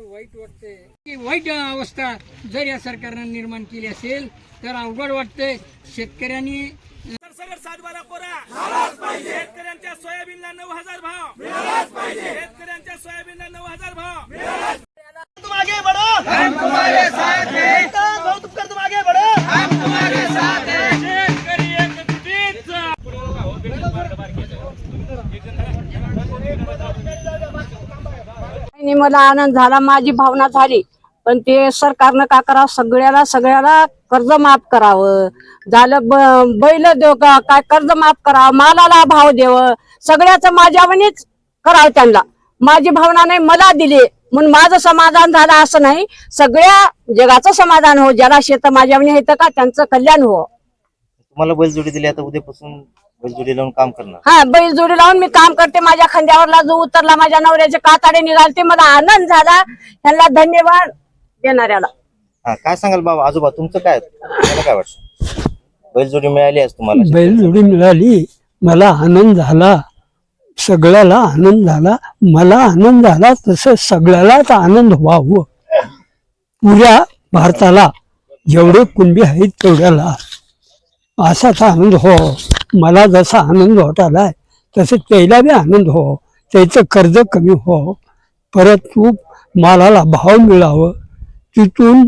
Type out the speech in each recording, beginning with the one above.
वाईट वाटते वाईट अवस्था जर या सरकारनं निर्माण केली असेल तर अवघड वाटते शेतकऱ्यांनी सात बारा कोरा शेतकऱ्यांच्या सोयाबीनला नऊ हजार भाव शेतकऱ्यांना आणि मला आनंद झाला माझी भावना झाली. पण ते सरकारनं का करावं? सगळ्याला सगळ्याला कर्ज माफ करावं. झालं ब- बैल देव का काय कर्ज माफ करावं? मालाला भाव देव. सगळ्याचं माझ्यावनीच करावं त्यांना. माझी भावना नाही मला दिली. म्हणून माझं समाधान झालं असं नाही. सगळ्या जगाचं समाधान हो. ज्याला शेत माझ्यावनी येतं का त्यांचं कल्याण हो. तुम्हाला बैलजोडी दिली आता उद्यापासून बैलजोडी लावून काम करणार. हा बैल जोडी लावून मी काम करते. माझ्या खांद्यावरला जो उतरला माझ्या नवऱ्याचे काताडे निघालते. मला आनंद झाला. त्यांना धन्यवाद देणाऱ्याला. हा काय सांगाल बाबा? आजोबा तुमचं काय? तुम्हाला काय वाटतं? बैलजोडी मिळाली आज तुम्हाला? बैलजोडी मिळाली. मला आनंद झाला. सगळ्याला आनंद झाला. मला आनंद झाला. तसं सगळ्यालाच आनंद व्हावं. पुऱ्या भारताला जेवढे कुणबी आहेत तेवढ्याला. असाच आनंद हो. मला जसा आनंद होत आलाय तसं त्याला बी आनंद हो. त्याचं कर्ज कमी हो. परत तू मालाला भाव मिळावं. तिथून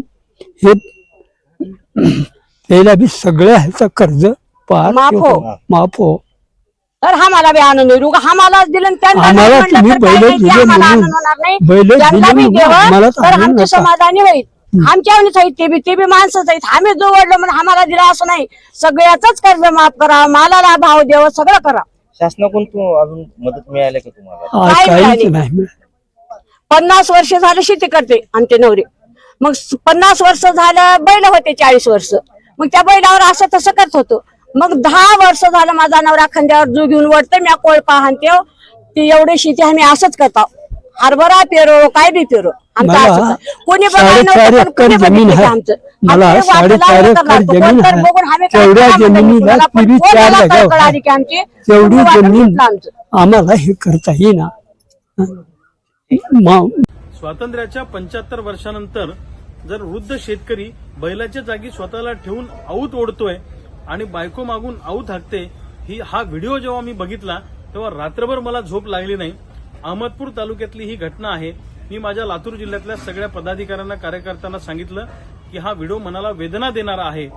हे त्याला बी सगळ्या ह्याचं कर्ज पार माफ हो. माफ हो. तर हा मला बी आनंद होईल उगा हा मला दिलं आणि त्यांना आम्हाला म्हणलं तुम्ही तर काय बैल दिले आम्हाला म्हणून. आनंद होणार नाही. बैल ज्यांना दिले बी म्हणून देवं, आम्हाला तर तर आनंद आमचे होता. समाधानी होईल. आमच्यावरच आहेत ते बी ते बी माणसंच आहेत. आम्ही जो वडलो म्हणून आम्हाला दिला असं नाही. सगळ्याच कर्ज माफ करा मालाला भाव द्यावं सगळं करा. शासनाकडून तू अजून मदत मिळाली का तुम्हाला? आज काय काहीच मिळाली? नाही. मिळालं. पन्नास वर्ष झालं शेती करते आमचे नवरे. मग स- पन्नास वर्ष झालं बैल होते चाळीस वर्ष. मग त्या बैलावर असं तसं करत होतो. मग दहा वर्ष झालं माझा नवरा खांद्यावर जू घेऊन वळते मी कोळपा हाणते ती एवढी शेती आम्ही असंच करतो हरभरा पेरो काय बी पेरो. आमचं मला असंच आहे. कोणी बघायला साडेचार नव्हतं, पण एकर कोणी जमीन बघितलं आहे. आमचं. मला आमचे वाटं साडेचार लावलं तर एकर लागतं. जमीन कोण तर आहे. बघून आम्ही काय तेवढ्या करावं म्हणलं जमिनीला कुणाला, पण तिरी कोण चार मला जागा कळकळ आली की आमची तेवढी कोणी वाटं जमीन घेतलं आमचं. आम्हाला हे करता येईना. मा- स्वातंत्र्याच्या पंच्याहत्तर वर्षानंतर जर वृद्ध शेतकरी बैलाच्या जागी स्वतःला ठेवून आऊत ओढतोय आणि बायको मागून आऊत हाकते ही हा व्हिडिओ जेव्हा मी बघितला तेव्हा रात्रभर मला झोप लागली नाही. अहमदपूर तालुक्यातली ही घटना आहे. मी माझ्या लातूर जिल्ह्यातल्या सगळ्या पदाधिकाऱ्यांना कार्यकर्त्यांना सांगितलं की हा व्हिडिओ मनाला वेदना देणारा आहे.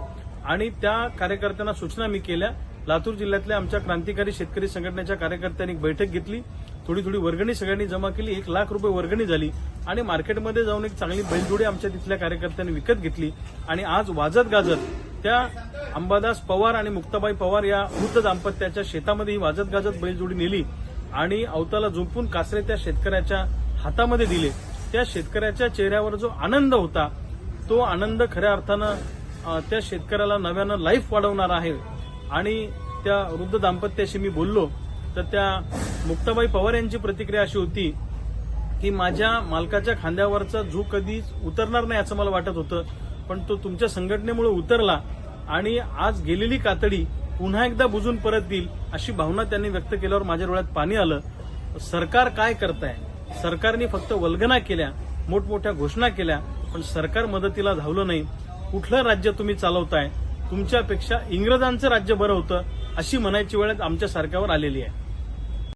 आणि त्या कार्यकर्त्यांना सूचना मी केल्या. लातूर जिल्ह्यातल्या आमच्या क्रांतिकारी शेतकरी संघटनेच्या कार्यकर्त्यांनी बैठक घेतली. थोडी थोडी वर्गणी सगळ्यांनी जमा केली. एक लाख रुपये वर्गणी झाली. आणि मार्केटमध्ये जाऊन एक चांगली बैलजोडी आमच्या तिथल्या कार्यकर्त्यांनी विकत घेतली. आणि आज वाजत गाजत त्या अंबादास पवार आणि मुक्ताबाई पवार या वृद्ध दाम्पत्याच्या शेतामध्ये ही वाजत गाजत बैलजोडी नेली. आणि अवताला झोपून कासरे त्या शेतकऱ्याच्या हातामध्ये दिले. त्या शेतकऱ्याच्या चेहऱ्यावर जो आनंद होता तो आनंद खऱ्या अर्थानं त्या शेतकऱ्याला नव्यानं लाईफ वाढवणार आहे. आणि त्या वृद्ध दाम्पत्याशी मी बोललो तर त्या मुक्ताबाई पवार यांची प्रतिक्रिया अशी होती की माझ्या मालकाच्या खांद्यावरचा झू कधीच उतरणार नाही असं मला वाटत होतं. पण तो तुमच्या संघटनेमुळे उतरला आणि आज गेलेली कातडी पुन्हा एकदा बुजून परत देईल अशी भावना त्यांनी व्यक्त केल्यावर माझ्या डोळ्यात पाणी आलं. सरकार काय करत आहे सरकारने फक्त वल्गना केल्या मोठमोठ्या घोषणा केल्या पण सरकार मदतीला धावलं नाही. कुठलं राज्य तुम्ही चालवताय? तुमच्यापेक्षा इंग्रजांचं राज्य बरं होतं अशी म्हणायची वेळ आमच्या सरकारवर आलेली आहे.